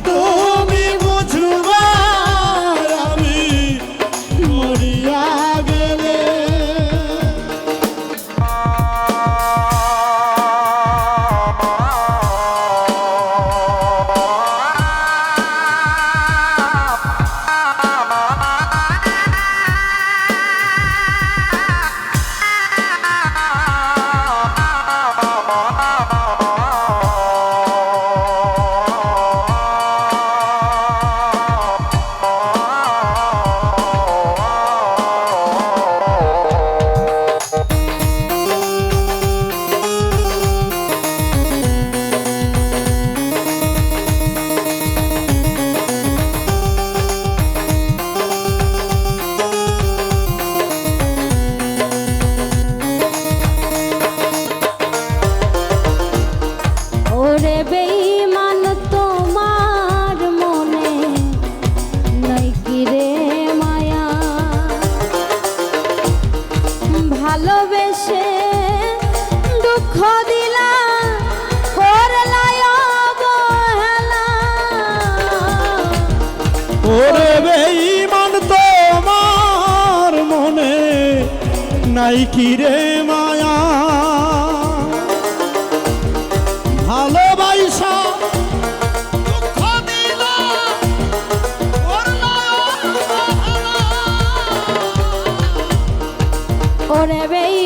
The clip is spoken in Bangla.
Go. ওরে বেঈমান তোমার মনে নাই কি রে মায়া? ভালোবাসা ওরে বেঈ